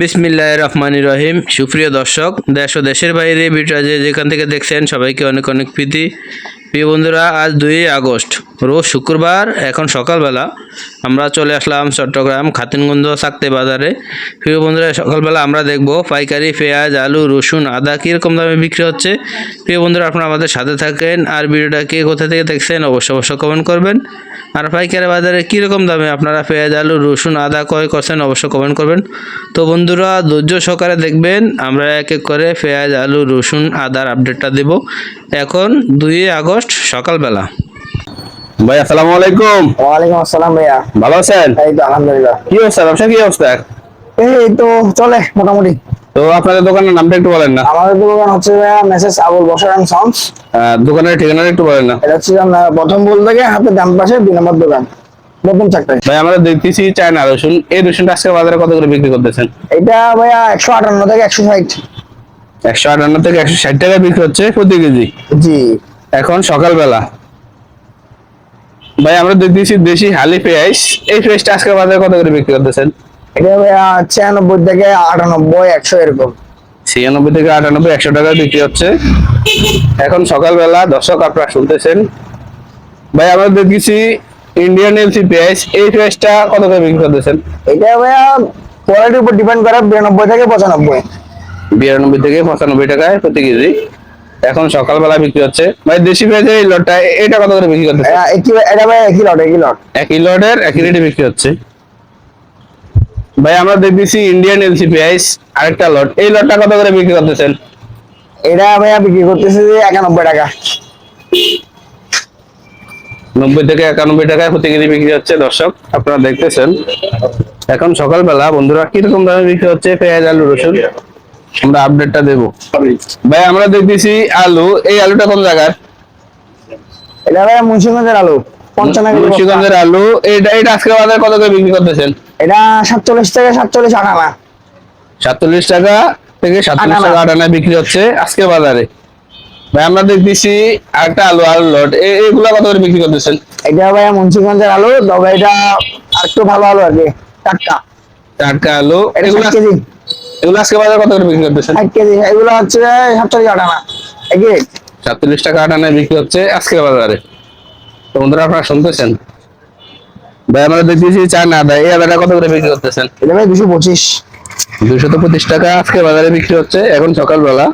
বিসমিল্লাহ রহমান রহিম। সুপ্রিয় দর্শক, দেশ ও দেশের বাইরে বিটরাজে যেখান থেকে দেখছেন সবাইকে অনেক অনেক প্রীতি। প্রিয় বন্ধুরা, আজ দুই আগস্ট। রোজ শুক্রবার, এখন সকালবেলা। আমরা চলে আসলাম চট্টগ্রাম খাতিনগঞ্জ সাকতে বাজারে। প্রিয় বন্ধুরা, সকালবেলা আমরা দেখব পাইকারি, পেঁয়াজ, আলু, রসুন, আদা কীরকম দামে বিক্রি হচ্ছে। প্রিয় বন্ধুরা, আপনারা আমাদের সাথে থাকেন। আর ভিডিওটা কে কোথা থেকে দেখছেন অবশ্যই অবশ্যই কমেন্ট করবেন। আর পাইকারি বাজারে কীরকম দামে আপনারা পেঁয়াজ, আলু, রসুন, আদা ক্রয় করছেন অবশ্যই কমেন্ট করবেন। তো বন্ধুরা, ধৈর্য সহকারে দেখবেন, আমরা এক এক করে পেঁয়াজ, আলু, রসুন, আদার আপডেটটা দেব। এখন দুই আগস্ট সকালবেলা। ভাই আসসালামু আলাইকুম। ওয়ালাইকুম আসসালাম ভাইয়া। ভালো আছেন? এই তো আলহামদুলিল্লাহ। কি অবস্থা? ব্যবসা কি অবস্থা? এই তো চলে মোটামুটি। তো আপনাদের দোকানের নামটা একটু বলেন না। আমাদের দোকান হচ্ছে ভাইয়া মেসেজ আবুল বসর অ্যান্ড সাউন্ডস দোকানের ঠিকানাটা একটু বলেন না। এটা হচ্ছে আপনার প্রথম বল থেকে হাতে ডান পাশে দুই নম্বর দোকান। নতুন চাকরি। ভাই আমরা দেখতেছি চায়না রসুন। এই রসুনটা আজকে বাজারে কত করে বিক্রি করতেছেন? এটা ভাইয়া একশো আটান্ন থেকে একশো ষাট। একশো আটান্ন থেকে একশো ষাট টাকা বিক্রি হচ্ছে প্রতি কেজি। জি। এখন সকালবেলা। ভাই আমরা দেখতেছি দেশি হালি পেঁয়াজ এই পেঁয়াজটা আজকে বাজারে কত করে বিক্রি করতেছেন? এটা ভাইয়া ছিয়ানব্বই থেকে আটানব্বই একশো এরকম। ছিয়ানব্বই থেকে আটানব্বই একশো টাকা বিক্রি হচ্ছে। এখন সকালবেলা দর্শক আপনারা শুনতেছেন। ভাই আমরা দেখতেছি ইন্ডিয়ান এলসি পেঁয়াজ এই পেঁয়াজটা কত করে বিক্রি করতেছেন? এটা ভাইয়া কোয়ালিটির উপর ডিপেন্ড করে বিরানব্বই থেকে পঁচানব্বই। বিরানব্বই থেকে পঁচানব্বই টাকায় প্রতি কেজি। এখন সকালবেলা বিক্রি হচ্ছে। ভাই দেশি পেঁয়াজের এই লটটা এটা কত করে বিক্রি করতেছে এটা ভাইয়া একই লট একই লট। একই লটের একই রেটে বিক্রি হচ্ছে। ভাই আমরা দেখতেছি ইন্ডিয়ান এলসি পেঁয়াজ আরেকটা লট। এই লটটা কত করে বিক্রি করতেছেন? এটা ভাইয়া বিক্রি করতেছে যে একানব্বই টাকা। নব্বই থেকে একানব্বই টাকায় প্রতি কেজি বিক্রি হচ্ছে দর্শক আপনারা দেখতেছেন। এখন সকালবেলা বন্ধুরা কীরকম দামে বিক্রি হচ্ছে পেঁয়াজ আলু রসুন? আমরা আপডেটটা দেব। ভাই আমরা দেখতেছি আলু। এই আলুটা কোন জায়গার? এটা ভাইয়া মুন্সিগঞ্জের আলু। মুন্সিগঞ্জের আলু। এটা এটা আজকে বাজারে কত করে বিক্রি করতেছেন? এটা সাতচল্লিশ থেকে সাতচল্লিশ আটানা সাতচল্লিশ টাকা থেকে সাতচল্লিশ। টাকা আটানা বিক্রি হচ্ছে আজকে বাজারে। ভাই আমরা দেখতেছি আরেকটা আলু আলু লট। এগুলা কত করে বিক্রি করতেছেন? এটা ভাইয়া মুন্সিগঞ্জের আলু। তবে এটা আরেকটু ভালো আলু আর কি। টাটকা। টাটকা আলু। এগুলো এগুলো আজকে বাজারে কত করে বিক্রি করতেছেন? ষাট কেজি এগুলো হচ্ছে সাতচল্লিশ আটানা rate। সাতচল্লিশ টাকা আটানায় বিক্রি হচ্ছে আজকের বাজারে। তো বন্ধুরা আপনারা শুনতেছেন? ভাই আমরা দেখতেছি চার না আদা এই আদাটা কত করে বিক্রি করতেছেন? এটা ভাই দুশো পঁচিশ। দুশো পঁচিশ টাকা আজকে বাজারে বিক্রি হচ্ছে এখন সকালবেলা।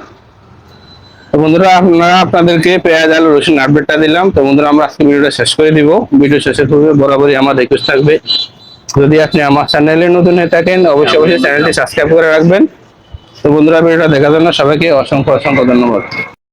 তো বন্ধুরা আপনারা আপনাদেরকে পেঁয়াজ আলু রসুন আপডেটটা দিলাম। তো বন্ধুরা আমরা আজকে ভিডিওটা শেষ করে দিব। ভিডিও শেষের পূর্বে বরাবরই আমার রিকোয়েস্ট থাকবে। যদি আপনি আমার চ্যানেলে নতুন হয়ে থাকেন, অবশ্যই অবশ্যই চ্যানেলটি সাবস্ক্রাইব করে রাখবেন। তো বন্ধুরা, ভিডিওটা দেখার জন্য সবাইকে অসংখ্য অসংখ্য ধন্যবাদ।